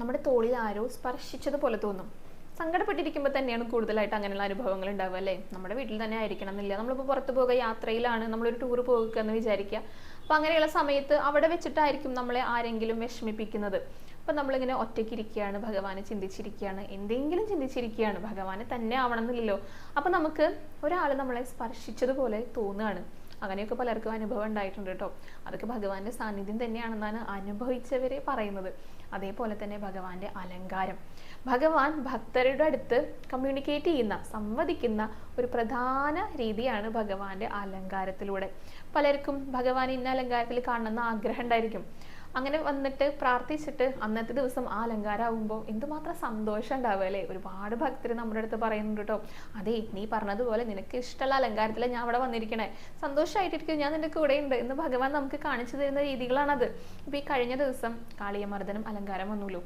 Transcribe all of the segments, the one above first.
നമ്മുടെ തോളിൽ ആരോ സ്പർശിച്ചതുപോലെ തോന്നും. സങ്കടപ്പെട്ടിരിക്കുമ്പോൾ തന്നെയാണ് കൂടുതലായിട്ട് അങ്ങനെയുള്ള അനുഭവങ്ങൾ ഉണ്ടാവുക അല്ലേ? നമ്മുടെ വീട്ടിൽ തന്നെ ആയിരിക്കണം എന്നില്ല. നമ്മളിപ്പോൾ പുറത്തു പോകുക യാത്രയിലാണ് നമ്മളൊരു ടൂർ പോകുക എന്ന് വിചാരിക്കുക. അപ്പോൾ അങ്ങനെയുള്ള സമയത്ത് അവിടെ വെച്ചിട്ടായിരിക്കും നമ്മളെ ആരെങ്കിലും വിഷമിപ്പിക്കുന്നത്. അപ്പം നമ്മളിങ്ങനെ ഒറ്റയ്ക്കിരിക്കുകയാണ് ഭഗവാനെ ചിന്തിച്ചിരിക്കുകയാണ് എന്തെങ്കിലും ചിന്തിച്ചിരിക്കുകയാണ് ഭഗവാനെ തന്നെ ആവണമെന്നില്ലല്ലോ അപ്പം നമുക്ക് ഒരാൾ നമ്മളെ സ്പർശിച്ചതുപോലെ തോന്നുകയാണ്. അങ്ങനെയൊക്കെ പലർക്കും അനുഭവം ഉണ്ടായിട്ടുണ്ട് കേട്ടോ അതൊക്കെ ഭഗവാന്റെ സാന്നിധ്യം തന്നെയാണെന്നാണ് അനുഭവിച്ചവരെ പറയുന്നത്. അതേപോലെ തന്നെ ഭഗവാന്റെ അലങ്കാരം. ഭഗവാൻ ഭക്തരുടെ അടുത്ത് കമ്മ്യൂണിക്കേറ്റ് ചെയ്യുന്ന സംവദിക്കുന്ന ഒരു പ്രധാന രീതിയാണ് ഭഗവാന്റെ അലങ്കാരത്തിലൂടെ. പലർക്കും ഭഗവാൻ ഇന്ന അലങ്കാരത്തിൽ കാണണമെന്ന് ആഗ്രഹം ഉണ്ടായിരിക്കും. അങ്ങനെ വന്നിട്ട് പ്രാർത്ഥിച്ചിട്ട് അന്നത്തെ ദിവസം ആ അലങ്കാരം ആകുമ്പോൾ എന്തുമാത്രം സന്തോഷം ഉണ്ടാവുക അല്ലേ? ഒരുപാട് ഭക്തർ നമ്മുടെ അടുത്ത് പറയുന്നുണ്ട് കേട്ടോ അതെ നീ പറഞ്ഞതുപോലെ നിനക്ക് ഇഷ്ടമുള്ള അലങ്കാരത്തിൽ ഞാൻ അവിടെ വന്നിരിക്കണേ. സന്തോഷമായിട്ടിരിക്കും ഞാൻ നിന്റെ കൂടെ ഉണ്ട് എന്ന് ഭഗവാൻ നമുക്ക് കാണിച്ചു തരുന്ന രീതികളാണത്. ഇപ്പൊ ഈ കഴിഞ്ഞ ദിവസം കാളിയമർദ്ദനം അലങ്കാരം വന്നുള്ളൂ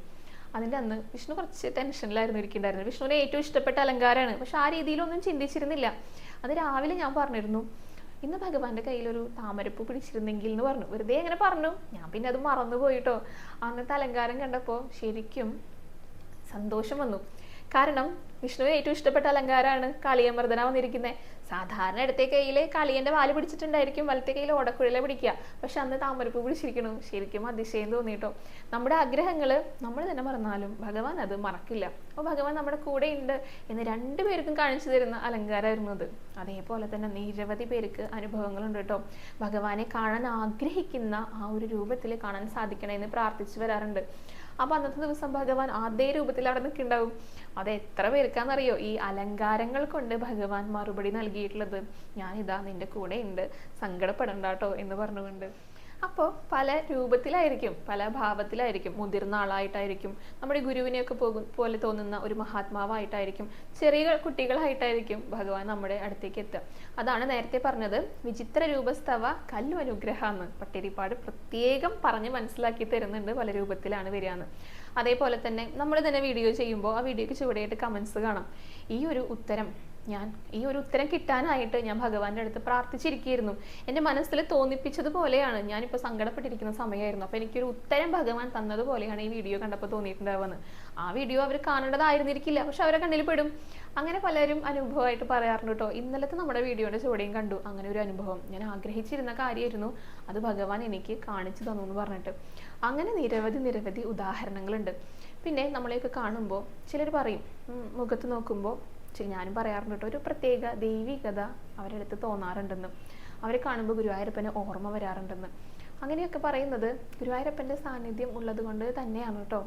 അതിന്റെ അന്ന് വിഷ്ണു കുറച്ച് ടെൻഷനിലായിരുന്നു ഇരിക്കുന്നുണ്ടായിരുന്നത് വിഷ്ണുവിന് ഏറ്റവും ഇഷ്ടപ്പെട്ട അലങ്കാരമാണ് പക്ഷെ ആ രീതിയിലൊന്നും ചിന്തിച്ചിരുന്നില്ല. അത് രാവിലെ ഞാൻ പറഞ്ഞിരുന്നു. ഇന്ന് ഭഗവാന്റെ കയ്യിലൊരു താമരപ്പൂ പിടിച്ചിരുന്നെങ്കിൽ എന്ന് പറഞ്ഞു. വെറുതെ അങ്ങനെ പറഞ്ഞു. ഞാൻ പിന്നെ അത് മറന്നു പോയിട്ടോ. അന്നത്തെ അലങ്കാരം കണ്ടപ്പോൾ ശരിക്കും സന്തോഷം വന്നു. കാരണം വിഷ്ണുവിന് ഏറ്റവും ഇഷ്ടപ്പെട്ട അലങ്കാരമാണ് കാളിയമർദ്ദന വന്നിരിക്കുന്നത് സാധാരണ ഇടത്തെ കയ്യിൽ കാളിയന്റെ വാൽ പിടിച്ചിട്ടുണ്ടായിരിക്കും വലത്തെ കയ്യിൽ ഓടക്കുഴലെ പിടിക്കുക. പക്ഷെ അന്ന് താമരപ്പൂ പിടിച്ചിരിക്കണു. ശരിക്കും അതിശയം തോന്നിയിട്ടോ. നമ്മുടെ ആഗ്രഹങ്ങൾ നമ്മൾ തന്നെ മറന്നാലും ഭഗവാൻ അത് മറക്കില്ല. അപ്പോൾ ഭഗവാൻ നമ്മുടെ കൂടെ ഉണ്ട് എന്ന് രണ്ടുപേർക്കും കാണിച്ചു തരുന്ന അലങ്കാരമായിരുന്നു അത്. അതേപോലെ തന്നെ നിരവധി പേർക്ക് അനുഭവങ്ങളുണ്ട് കേട്ടോ. ഭഗവാനെ കാണാൻ ആഗ്രഹിക്കുന്ന ആ ഒരു രൂപത്തിൽ കാണാൻ സാധിക്കണേ എന്ന് പ്രാർത്ഥിച്ചു വരാറുണ്ട്. അപ്പൊ അന്നത്തെ ദിവസം ഭഗവാൻ അതേ രൂപത്തിൽ അവിടെ നിൽക്കുന്നുണ്ടാവും. അത് എത്ര പേർക്കാന്നറിയോ ഈ അലങ്കാരങ്ങൾ കൊണ്ട് ഭഗവാൻ മറുപടി നൽകിയിട്ടുള്ളത്. ഞാനിതാ നിന്റെ കൂടെ ഉണ്ട് സങ്കടപ്പെടണ്ട കേട്ടോ എന്ന് പറഞ്ഞുകൊണ്ട്. അപ്പോൾ പല രൂപത്തിലായിരിക്കും പല ഭാവത്തിലായിരിക്കും മുതിർന്ന ആളായിട്ടായിരിക്കും നമ്മുടെ ഗുരുവിനെയൊക്കെ പോകും പോലെ തോന്നുന്ന ഒരു മഹാത്മാവായിട്ടായിരിക്കും ചെറിയ കുട്ടികളായിട്ടായിരിക്കും ഭഗവാൻ നമ്മുടെ അടുത്തേക്ക് എത്തുക. അതാണ് നേരത്തെ പറഞ്ഞത് വിചിത്ര രൂപസ്തവ കല്ലു അനുഗ്രഹ എന്ന് പട്ടിരിപ്പാട് പ്രത്യേകം പറഞ്ഞ് മനസ്സിലാക്കി തരുന്നുണ്ട് പല രൂപത്തിലാണ് വരികയെന്ന്. അതേപോലെ തന്നെ നമ്മൾ തന്നെ വീഡിയോ ചെയ്യുമ്പോൾ ആ വീഡിയോക്ക് ചുവടെയായിട്ട് കമൻസ് കാണാം. ഈ ഒരു ഉത്തരം ഞാൻ ഈ ഒരു ഉത്തരം കിട്ടാനായിട്ട് ഞാൻ ഭഗവാന്റെ അടുത്ത് പ്രാർത്ഥിച്ചിരിക്കുകയായിരുന്നു. എന്റെ മനസ്സിൽ തോന്നിപ്പിച്ചതുപോലെയാണ് ഞാനിപ്പോൾ സങ്കടപ്പെട്ടിരിക്കുന്ന സമയമായിരുന്നു. അപ്പോൾ എനിക്കൊരു ഉത്തരം ഭഗവാൻ തന്നതുപോലെയാണ് ഈ വീഡിയോ കണ്ടപ്പോൾ തോന്നിയിട്ടുണ്ടാവുന്നത്. ആ വീഡിയോ അവർ കാണേണ്ടതായിരുന്നിരിക്കില്ല പക്ഷെ അവരെ കണ്ണിൽ പെടും. അങ്ങനെ പലരും അനുഭവമായിട്ട് പറയാറുണ്ട് കേട്ടോ. ഇന്നലത്തെ നമ്മുടെ വീഡിയോയുടെ ചുവടെയും കണ്ടു. അങ്ങനെ ഒരു അനുഭവം. ഞാൻ ആഗ്രഹിച്ചിരുന്ന കാര്യമായിരുന്നു. അത് ഭഗവാൻ എനിക്ക് കാണിച്ചു തന്നു എന്ന് പറഞ്ഞിട്ട്. അങ്ങനെ നിരവധി നിരവധി ഉദാഹരണങ്ങളുണ്ട്. പിന്നെ നമ്മളെയൊക്കെ കാണുമ്പോൾ ചിലർ പറയും മുഖത്ത് നോക്കുമ്പോൾ ശരി ഞാനും പറയാറുണ്ട് കേട്ടോ. ഒരു പ്രത്യേക ദൈവികത അവരുടെ അടുത്ത് തോന്നാറുണ്ടെന്ന് അവരെ കാണുമ്പോൾ ഗുരുവായൂരപ്പന് ഓർമ്മ വരാറുണ്ടെന്ന്. അങ്ങനെയൊക്കെ പറയുന്നത് ഗുരുവായൂരപ്പന്റെ സാന്നിധ്യം ഉള്ളത് കൊണ്ട് തന്നെയാണ് കേട്ടോ.